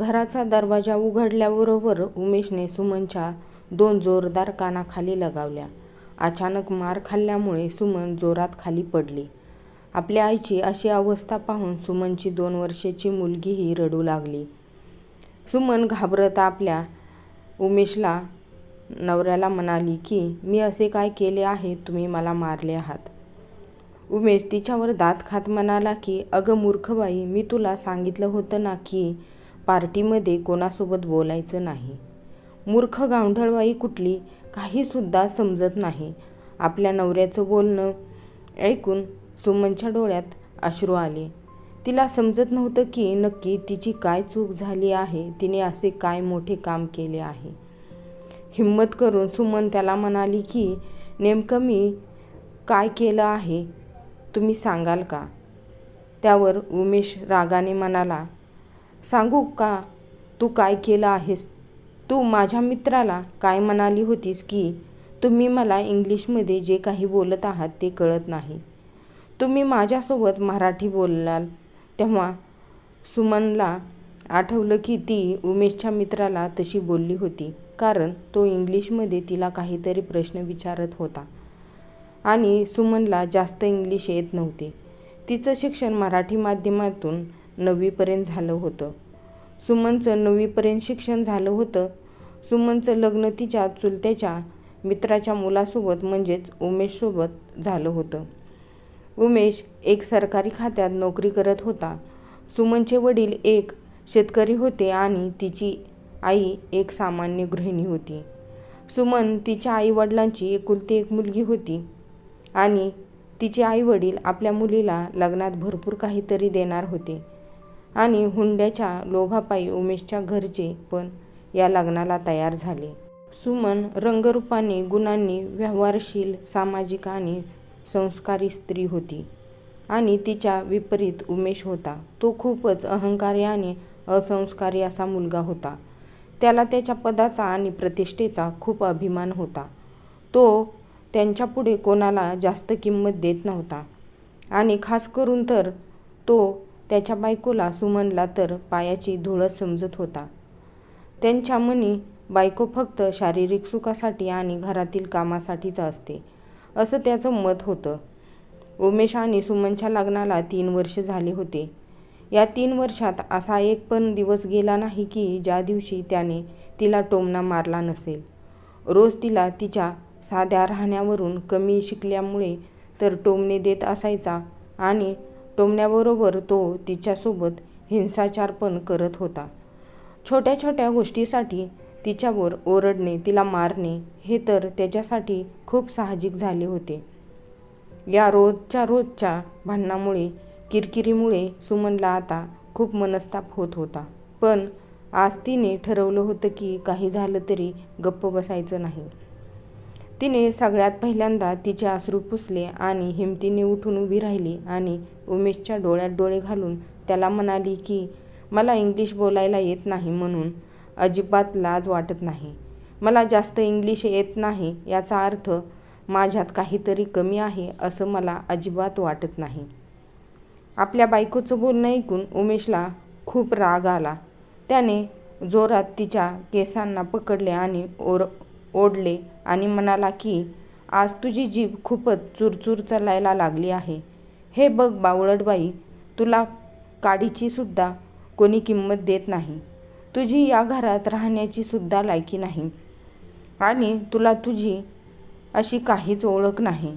घराचा दरवाजा उघडल्याबरोबर उमेशने सुमनच्या दोन जोरदार कानाखाली लगावल्या. अचानक मार खाल्ल्यामुळे सुमन जोरात खाली पडली. आपल्या आईची अशी अवस्था पाहून सुमनची दोन वर्षाची मुलगीही रडू लागली. सुमन घाबरत आपल्या उमेशला नवऱ्याला म्हणाली की, मी असे काय केले आहे तुम्ही मला मारले आहात? उमेश तिच्यावर दात खात म्हणाला की, अगं मूर्खबाई मी तुला सांगितलं होतं ना की पार्टीमध्ये कोणासोबत बोलायचं नाही. मूर्ख गावढळवाई कुठली, काहीसुद्धा समजत नाही. आपल्या नवऱ्याचं बोलणं ऐकून सुमनच्या डोळ्यात अश्रू आले. तिला समजत नव्हतं की नक्की तिची काय चूक झाली आहे, तिने असे काय मोठे काम केले आहे. हिम्मत करून सुमन त्याला म्हणाली की, नेमकं मी काय केलं आहे तुम्ही सांगाल का? त्यावर उमेश रागाने म्हणाला, सांगू का तू काय केलं आहेस? तू माझ्या मित्राला काय म्हणाली होतीस की, तुम्ही मला इंग्लिशमध्ये जे काही बोलत आहात ते कळत नाही. तुम्ही माझ्यासोबत मराठी बोललाल तेव्हा सुमनला आठवलं की ती उमेशच्या मित्राला तशी बोलली होती कारण तो इंग्लिशमध्ये तिला काहीतरी प्रश्न विचारत होता आणि सुमनला जास्त इंग्लिश येत नव्हते. तिचं शिक्षण मराठी माध्यमातून नववीपर्यंत झालं होतं. सुमनचं नववीपर्यंत शिक्षण झालं होतं. सुमनचं लग्न तिच्या चुलत्याच्या मित्राच्या मुलासोबत म्हणजेच उमेशसोबत झालं होतं. उमेश एक सरकारी खात्यात नोकरी करत होता. सुमनचे वडील एक शेतकरी होते आणि तिची आई एक सामान्य गृहिणी होती. सुमन तिच्या आई-वडिलांची एकुलती एक मुलगी होती आणि तिचे आई-वडील आपल्या मुलीला लग्नात भरपूर काहीतरी देणार होते आणि हुंड्याच्या लोभापायी उमेशच्या घरचे पण या लग्नाला तयार झाले. सुमन रंगरूपाने, गुणांनी व्यवहारशील, सामाजिक आणि संस्कारी स्त्री होती आणि तिच्या विपरीत उमेश होता. तो खूपच अहंकारी आणि असंस्कारी असा मुलगा होता. त्याला त्याच्या पदाचा आणि प्रतिष्ठेचा खूप अभिमान होता. तो त्यांच्यापुढे कोणाला जास्त किंमत देत नव्हता आणि खास करून तर तो त्याच्या बायकोला सुमनला तर पायाची धुळस समजत होता. त्यांच्या मनी बायको फक्त शारीरिक सुखासाठी आणि घरातील कामासाठीच असते, असं त्याचं मत होतं. उमेश आणि सुमनच्या लग्नाला तीन वर्ष झाले होते. या तीन वर्षात असा एक पण दिवस गेला नाही की ज्या दिवशी त्याने तिला टोमणा मारला नसेल. रोज तिला तिच्या साध्या राहण्यावरून कमी शिकल्यामुळे तर टोमणे देत असायचा आणि टोमण्याबरोबर तो तिच्यासोबत हिंसाचार पण करत होता. छोट्या छोट्या गोष्टीसाठी तिच्यावर ओरडणे, तिला मारणे हे तर त्याच्यासाठी खूप साहजिक झाले होते. या रोजच्या रोजच्या भांडणामुळे किरकिरीमुळे सुमनला आता खूप मनस्ताप होत होता. पण आज तिने ठरवलं होतं की काही झालं तरी गप्प बसायचं नाही. तिने सगळ्यात पहिल्यांदा तिचे आसरू पुसले आणि हिमतीने उठून उभी राहिली आणि उमेशच्या डोळ्यात डोळे घालून त्याला म्हणाली की, मला इंग्लिश बोलायला येत नाही म्हणून अजिबात लाज वाटत नाही. मला जास्त इंग्लिश येत नाही याचा अर्थ माझ्यात काहीतरी कमी आहे असं मला अजिबात वाटत नाही. आपल्या बायकोचं बोलणं ऐकून उमेशला खूप राग आला. त्याने जोरात तिच्या केसांना पकडले आणि ओर ओढले आणि म्हणाला की, आज तुझी जीभ खूपच चुरचूर चालायला लागली आहे. हे बघ बावळट बाई, तुला काडीचीसुद्धा कोणी किंमत देत नाही. तुझी या घरात राहण्याचीसुद्धा लायकी नाही आणि तुला तुझी अशी काहीच ओळख नाही.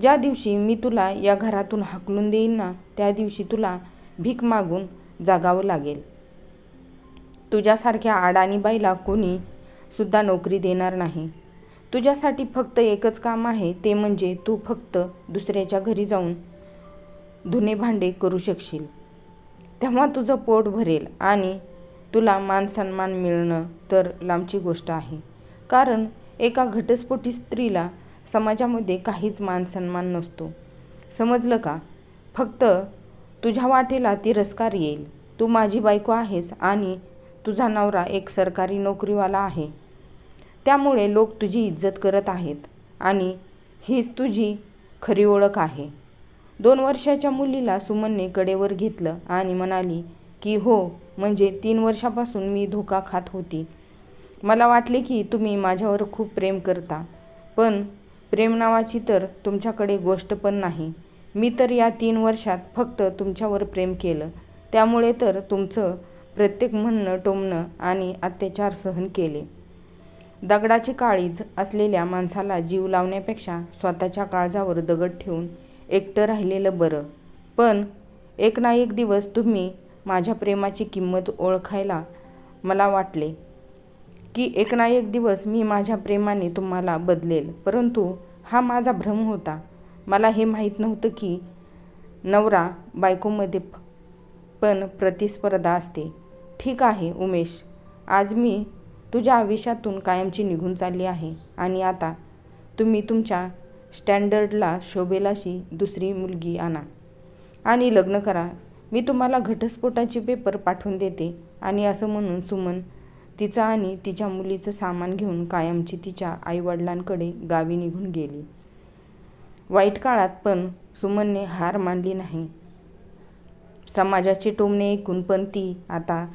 ज्या दिवशी मी तुला या घरातून हाकलून देईन ना, त्या दिवशी तुला भीक मागून जागावं लागेल. तुझ्यासारख्या अडाणी बाईला कोणी सुद्धा नोकरी देणार नाही. तुझ्यासाठी फक्त एकच काम आहे ते म्हणजे तू फक्त दुसऱ्याच्या घरी जाऊन धुणे-भांडे करू शकशील. तेव्हा तुझं पोट भरेल आणि तुला मान-सन्मान मिळणं तर लांबची गोष्ट आहे. कारण एका घटस्फोटी स्त्रीला समाजामध्ये काहीच मान-सन्मान नसतो. समजलं का? फक्त तुझ्या वाटेला तिरस्कार येईल. तू माझी बायको आहेस आणि तुझा नवरा एक सरकारी नोकरीवाला आहे. त्यामुळे लोक तुझी इज्जत करत आहेत आणि हीच तुझी खरी ओळख आहे. दोन वर्षाच्या मुलीला सुमनने कडेवर घेतलं आणि म्हणाली की, हो म्हणजे तीन वर्षापासून मी धोका खात होती. मला वाटले की तुम्ही माझ्यावर खूप प्रेम करता पण प्रेम नावाची तर तुमच्याकडे गोष्ट पण नाही. मी तर या तीन वर्षात फक्त तुमच्यावर प्रेम केलं. त्यामुळे तर तुमचं प्रत्येक म्हणणं टोमणं आणि अत्याचार सहन केले. दगडाची काळीज असलेल्या माणसाला जीव लावण्यापेक्षा स्वतःच्या काळजावर दगड ठेवून एकटं राहिलेलं बरं. पण एक ना एक दिवस तुम्ही माझ्या प्रेमाची किंमत ओळखायला मला वाटले की एक ना एक दिवस मी माझ्या प्रेमाने तुम्हाला बदलेल. परंतु हा माझा भ्रम होता. मला हे माहीत नव्हतं की नवरा बायकोमध्ये पण प्रतिस्पर्धा असते. ठीक आहे उमेश. आज मी तुझ्या आयुष्यातून कायमची निघून चालली आहे. आणि आता तुम्ही तुमच्या स्टँडर्डला शोभेलाशी दुसरी मुलगी आणा. आणि लग्न करा. मी तुम्हाला घटस्फोटाचे पेपर पाठवून देते. आणि असं म्हणून सुमन तिचं आणि तिच्या मुलीचं सामान घेऊन कायमची तिच्या आईवडिलांकडे गावी निघून गेली. वाईट काळात पण सुमनने हार मानली नाही. समाजाचे टोमणे ऐकून पण ती आता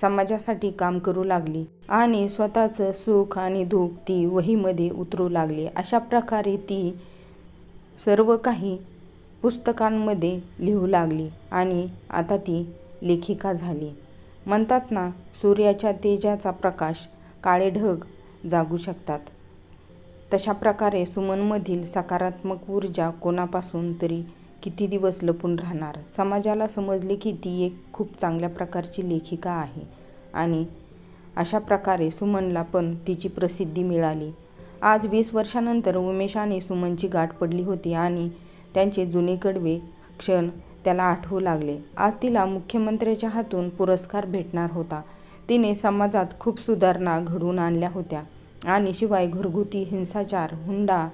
समाजासाठी काम करू लागली आणि स्वतःचं सुख आणि दुःख ती वहीमध्ये उतरू लागली. अशा प्रकारे ती सर्व काही पुस्तकांमध्ये लिहू लागली आणि आता ती लेखिका झाली. म्हणतात ना सूर्याच्या तेजाचा प्रकाश काळे ढग जागू शकतात. तशा प्रकारे सुमनमधील सकारात्मक ऊर्जा कोणापासून तरी किती दिवस लपून राहणार? समाजाला समजले की ती एक खूप चांगल्या प्रकारची लेखिका आहे. आणि अशा प्रकारे सुमनला पण तिची प्रसिद्धी मिळाली. आज वीस वर्षानंतर उमेशाने सुमनची गाठ पडली होती आणि त्यांचे जुने कडवे क्षण त्याला आठवू लागले. आज तिला मुख्यमंत्र्याच्या हातून पुरस्कार भेटणार होता. तिने समाजात खूप सुधारणा घडवून आणल्या होत्या. आणि शिवाय घरगुती हिंसाचार हुंडा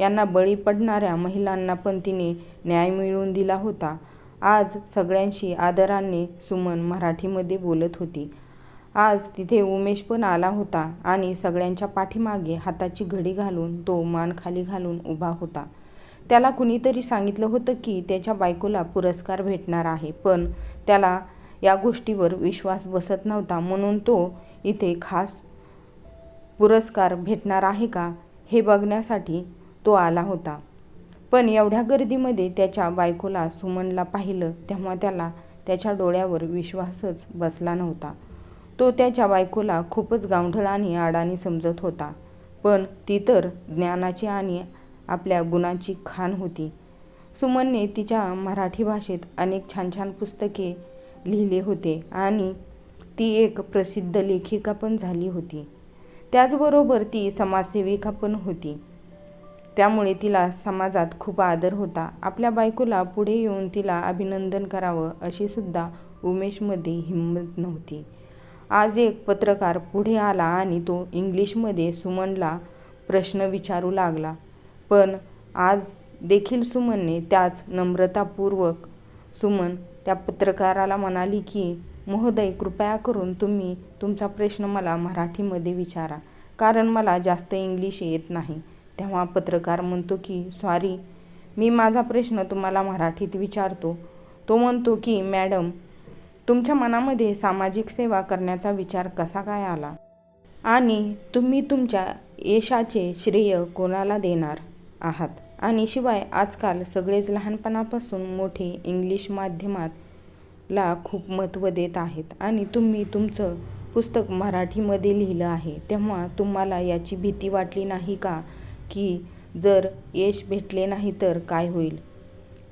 यांना बळी पडणाऱ्या महिलांना पण तिने न्याय मिळवून दिला होता. आज सगळ्यांशी आदराने सुमन मराठीमध्ये बोलत होती. आज तिथे उमेश पण आला होता आणि सगळ्यांच्या पाठीमागे हाताची घडी घालून तो मान खाली घालून उभा होता. त्याला कुणीतरी सांगितलं होतं की त्याच्या बायकोला पुरस्कार भेटणार आहे पण त्याला या गोष्टीवर विश्वास बसत नव्हता. म्हणून तो इथे खास पुरस्कार भेटणार आहे का हे बघण्यासाठी तो आला होता. पण एवढ्या गर्दीमध्ये त्याच्या बायकोला सुमनला पाहिलं तेव्हा त्याला त्याच्या डोळ्यावर विश्वासच बसला नव्हता. तो त्याच्या बायकोला खूपच गावढळ आणि आडाणी समजत होता. पण ती तर ज्ञानाची आणि आपल्या गुणाची खाण होती. सुमनने तिच्या मराठी भाषेत अनेक छान छान पुस्तके लिहिले होते आणि ती एक प्रसिद्ध लेखिका पण झाली होती. त्याचबरोबर ती समाजसेविका पण होती. त्यामुळे तिला समाजात खूप आदर होता. आपल्या बायकोला पुढे येऊन तिला अभिनंदन करावं अशी सुद्धा उमेशमध्ये हिंमत नव्हती. आज एक पत्रकार पुढे आला आणि तो इंग्लिशमध्ये सुमनला प्रश्न विचारू लागला. पण आज देखील सुमनने त्याच नम्रतापूर्वक सुमन त्या पत्रकाराला म्हणाली की महोदय कृपया करून तुम्ही तुमचा प्रश्न मला मराठीमध्ये विचारा. कारण मला जास्त इंग्लिश येत नाही. तेव्हा पत्रकार म्हणतो की सॉरी मी माझा प्रश्न तुम्हाला मराठीत विचारतो. तो म्हणतो की मॅडम तुमच्या मनामध्ये सामाजिक सेवा करण्याचा विचार कसा काय आला? आणि तुम्ही तुमच्या यशाचे श्रेय कोणाला देणार आहात? आणि शिवाय आजकाल सगळेच लहानपणापासून मोठे इंग्लिश माध्यमात ला खूप महत्त्व देत आहेत आणि तुम्ही तुमचं पुस्तक मराठीमध्ये लिहिलं आहे तेव्हा तुम्हाला याची भीती वाटली नाही का? की जर यश भेटले नाही तर काय होईल?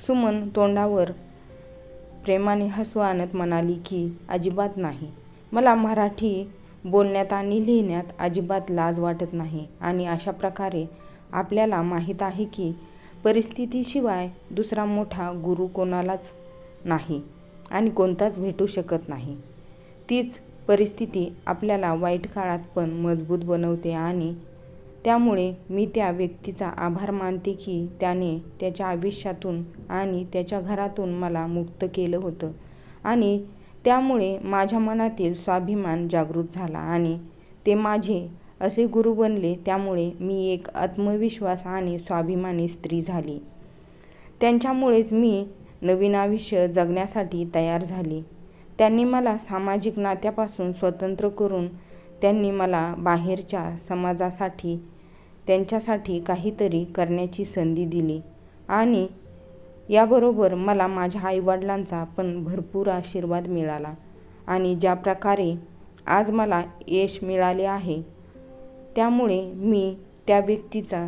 सुमन तोंडावर प्रेमाने हसू आणत म्हणाली की अजिबात नाही. मला मराठी बोलण्यात आणि लिहिण्यात अजिबात लाज वाटत नाही आणि अशा प्रकारे आपल्याला माहीत आहे की परिस्थितीशिवाय दुसरा मोठा गुरु कोणालाच नाही आणि कोणताच भेटू शकत नाही. तीच परिस्थिती आपल्याला वाईट काळात पण मजबूत बनवते आणि त्यामुळे मी त्या व्यक्तीचा आभार मानते की त्याने त्याच्या आयुष्यातून आणि त्याच्या घरातून मला मुक्त केलं होतं. आणि त्यामुळे माझ्या मनातील स्वाभिमान जागृत झाला आणि ते माझे असे गुरु बनले त्यामुळे मी एक आत्मविश्वास आणि स्वाभिमानी स्त्री झाली. त्यांच्यामुळेच मी नवीन आयुष्य जगण्यासाठी तयार झाली. त्यांनी मला सामाजिक नात्यापासून स्वतंत्र करून त्यांनी मला बाहेरच्या समाजासाठी त्यांच्यासाठी काहीतरी करण्याची संधी दिली. आणि याबरोबर मला माझ्या आईवडिलांचा पण भरपूर आशीर्वाद मिळाला. आणि ज्या प्रकारे आज मला यश मिळाले आहे त्यामुळे मी त्या व्यक्तीचा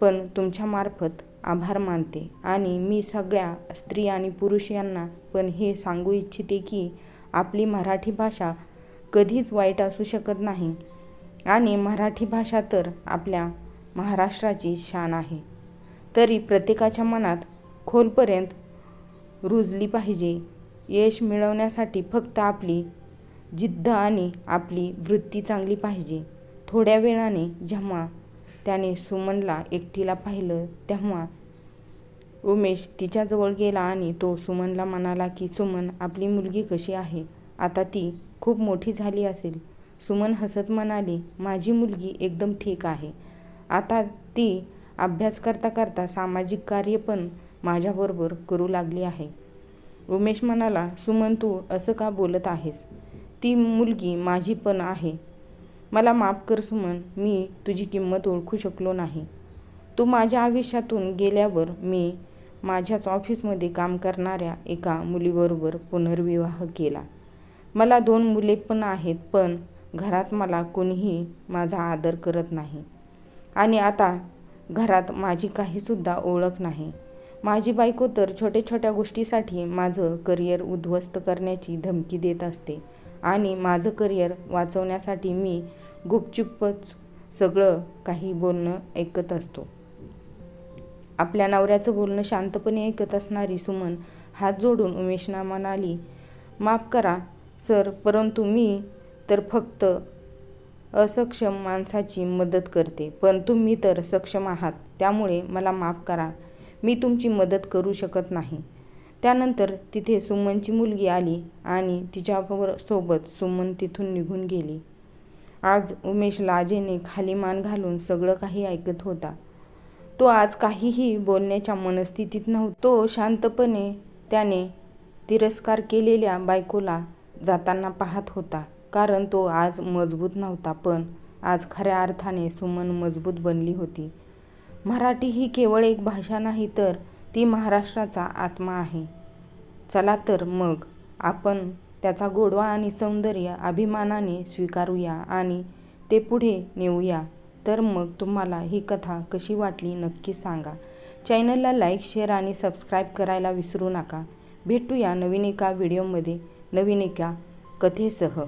पण तुमच्यामार्फत आभार मानते. आणि मी सगळ्या स्त्री आणि पुरुष यांना पण हे सांगू इच्छिते की आपली मराठी भाषा कधीच वाईट असू शकत नाही. आणि मराठी भाषा तर आपल्या महाराष्ट्राची शान आहे. तरी प्रत्येकाच्या मनात खोलपर्यंत रुजली पाहिजे. यश मिळवण्यासाठी फक्त आपली जिद्द आणि आपली वृत्ती चांगली पाहिजे. थोड्या वेळाने जेव्हा त्याने सुमनला एकटीला पाहिलं तेव्हा उमेश तिच्याजवळ गेला आणि तो सुमनला म्हणाला की सुमन आपली मुलगी कशी आहे? आता ती खूप मोठी झाली असेल. सुमन हसत म्हणाली माझी मुलगी एकदम ठीक आहे. आता ती अभ्यास करता करता सामाजिक कार्य पण माझ्याबरोबर करू लागली आहे. उमेश म्हणाला सुमन तू असं का बोलत आहेस? ती मुलगी माझी पण आहे. मला माफ कर सुमन मी तुझी किंमत ओळखू शकलो नाही. तू माझ्या आयुष्यातून गेल्यावर मी माझ्याच ऑफिसमध्ये काम करणाऱ्या एका मुलीबरोबर पुनर्विवाह केला. मला दोन मुले पण आहेत पण घरात मला कुणीही माझा आदर करत नाही. आणि आता घरात माझी काहीसुद्धा ओळख नाही. माझी बायको तर छोट्या छोट्या गोष्टीसाठी माझं करिअर उद्ध्वस्त करण्याची धमकी देत असते आणि माझं करिअर वाचवण्यासाठी मी गुपचुपच सगळं काही बोलणं ऐकत असतो. आपल्या नवऱ्याचं बोलणं शांतपणे ऐकत असणारी सुमन हात जोडून उमेशना म्हणाली माफ करा सर परंतु मी तर फक्त असक्षम माणसाची मदत करते. पण तुम्ही तर सक्षम आहात. त्यामुळे मला माफ करा. मी तुमची मदत करू शकत नाही. त्यानंतर तिथे सुमनची मुलगी आली आणि तिच्याबरोबर सोबत सुमन तिथून निघून गेली. आज उमेश लाजेने खाली मान घालून सगळं काही ऐकत होता. तो आज काहीही बोलण्याच्या मनस्थितीत नव्हता. तो शांतपणे त्याने तिरस्कार केलेल्या बायकोला जाताना पाहत होता. कारण तो आज मजबूत नव्हता पण आज खऱ्या अर्थाने सुमन मजबूत बनली होती. मराठी ही केवळ एक भाषा नाही तर ती महाराष्ट्राचा आत्मा आहे. चला तर मग आपण त्याचा गोडवा आणि सौंदर्य अभिमानाने स्वीकारूया आणि ते पुढे नेऊया. तर मग तुम्हाला ही कथा कशी वाटली नक्की सांगा. चॅनलला लाईक शेअर आणि सबस्क्राईब करायला विसरू नका. भेटूया नवीन एका व्हिडिओमध्ये नवीन एका कथेसह.